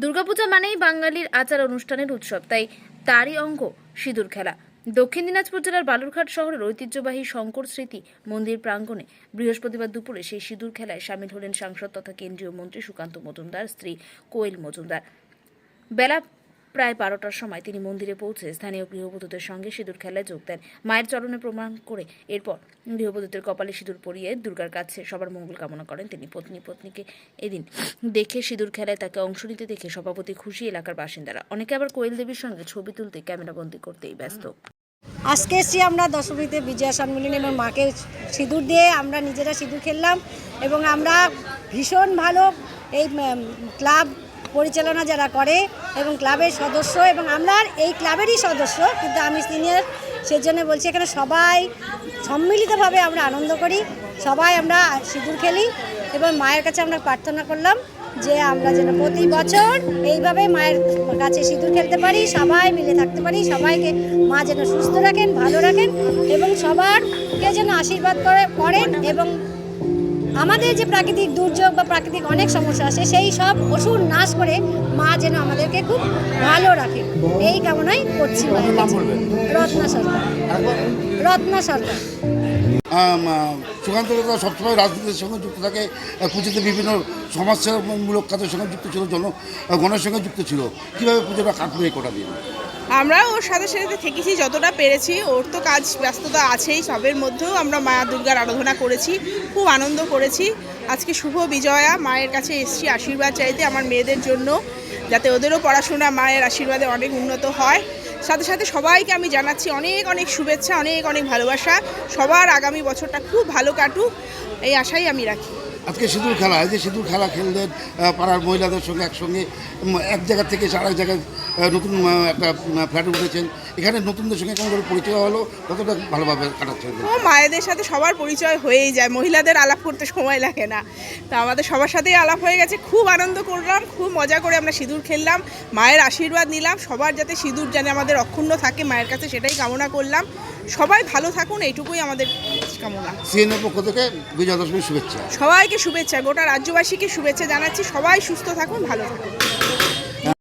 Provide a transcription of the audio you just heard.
দুর্গাপূজা মানেই বাঙালির আচার অনুষ্ঠানের উৎসব, তাই তারই অঙ্গ সিঁদুর খেলা। দক্ষিণ দিনাজপুর জেলার বালুরঘাট শহরের ঐতিহ্যবাহী শঙ্কর স্মৃতি মন্দির প্রাঙ্গণে বৃহস্পতিবার দুপুরে সেই সিঁদুর খেলায় সামিল হলেন সাংসদ তথা কেন্দ্রীয় মন্ত্রী সুকান্ত মজুমদার, স্ত্রী কোয়েল মজুমদার। বেলা প্রায় বারোটার সময় তিনি মন্দিরে পৌঁছে স্থানীয় গৃহবধূদের সঙ্গে সিঁদুর খেলায় যোগ দেন। মায়ের চরণে প্রমাণ করে এরপর গৃহবধূদের কপালে সিঁদুর পরিয়ে দুর্গার কাছে সবার মঙ্গল কামনা করেন তিনি। পত্নী পত্নীকে এদিন দেখে সিঁদুর খেলায় তাকে অংশ নিতে দেখে সভাপতি খুশি এলাকার বাসিন্দারা। অনেকে আবার কোয়েল দেবীর সঙ্গে ছবি তুলতে ক্যামেরাবন্দি করতেই ব্যস্ত। আজকে এসেছি আমরা দশমীতে বিজয়া সম্মিলনী এবং মাকে সিঁদুর দিয়ে আমরা নিজেরা সিঁদুর খেললাম এবং আমরা ভীষণ ভালো এই ক্লাব পরিচালনা যারা করে এবং ক্লাবের সদস্য এবং আমরা এই ক্লাবেরই সদস্য, কিন্তু আমি সিনিয়র সেজন্য বলছি এখানে সবাই সম্মিলিতভাবে আমরা আনন্দ করি, সবাই আমরা সিঁদুর খেলি এবং মায়ের কাছে আমরা প্রার্থনা করলাম যে আমরা যেন প্রতি বছর এইভাবে মায়ের কাছে সিঁদুর খেলতে পারি, সবাই মিলে থাকতে পারি, সবাইকে মা যেন সুস্থ রাখেন, ভালো রাখেন এবং সবারকে যেন আশীর্বাদ করে, করেন এবং আমাদের যে প্রাকৃতিক দুর্যোগ বা প্রাকৃতিক অনেক সমস্যা আছে সেই সব অসুর নাশ করে মা যেন আমাদেরকে খুব ভালো রাখে। এই কামনাই করছি রত্না সরকার। রত্না সরকার। আম, সুকান্ত সবসময় রাজনীতির সঙ্গে যুক্ত থাকে। পুজোতে বিভিন্ন সমাজসেবামূলক কাজের সঙ্গে যুক্ত ছিল জন গণের সঙ্গে যুক্ত ছিল। কীভাবে পুজোটা কাটবে এই কটা দিন? আমরা ওর সাথে সাথে থেকেছি যতটা পেরেছি। ওর তো কাজ ব্যস্ততা আছেই সবের মধ্যেও আমরা মা দুর্গার আরাধনা করেছি। খুব আনন্দ করেছি। আজকে শুভ বিজয়া, মায়ের কাছে এসেছি আশীর্বাদ চাইতে আমার মেয়েদের জন্য, যাতে ওদেরও পড়াশোনা মায়ের আশীর্বাদে অনেক উন্নত হয়। সাথে সাথে সবাইকে আমি জানাচ্ছি অনেক অনেক শুভেচ্ছা, অনেক অনেক ভালোবাসা। সবার আগামী বছরটা খুব ভালো কাটুক, এই আশাই আমি রাখি। আজকে সিঁদুর খেলা, এই যে সিঁদুর খেলা খেললেন পাড়ার মহিলাদের সঙ্গে একসঙ্গে এক জায়গা থেকে আরেক জায়গায় নতুন একটা ফ্ল্যাটে উঠেছেন। এখানে নতুনদের সঙ্গে কেমন করে পরিচয় হলো কতটা ভালোভাবে কাটাচ্ছেন ও মায়েদের সাথে সবার পরিচয় হয়েই যায় মহিলাদের আলাপ করতে সময় লাগে না। তা আমাদের সবার সাথেই আলাপ হয়ে গেছে খুব আনন্দ করলাম খুব মজা করে আমরা সিঁদুর খেললাম মায়ের আশীর্বাদ নিলাম সবার যাতে সিঁদুর যেন আমাদের অক্ষুণ্ণ থাকে মায়ের কাছে সেটাই কামনা করলাম। সবাই ভালো থাকুন এইটুকুই আমাদের কামনা। সিএনএর পক্ষ থেকে বিজয়া দশমীর শুভেচ্ছা। সবাইকে শুভেচ্ছা গোটা রাজ্যবাসীকে শুভেচ্ছা জানাচ্ছি সবাই সুস্থ থাকুন ভালো থাকুন।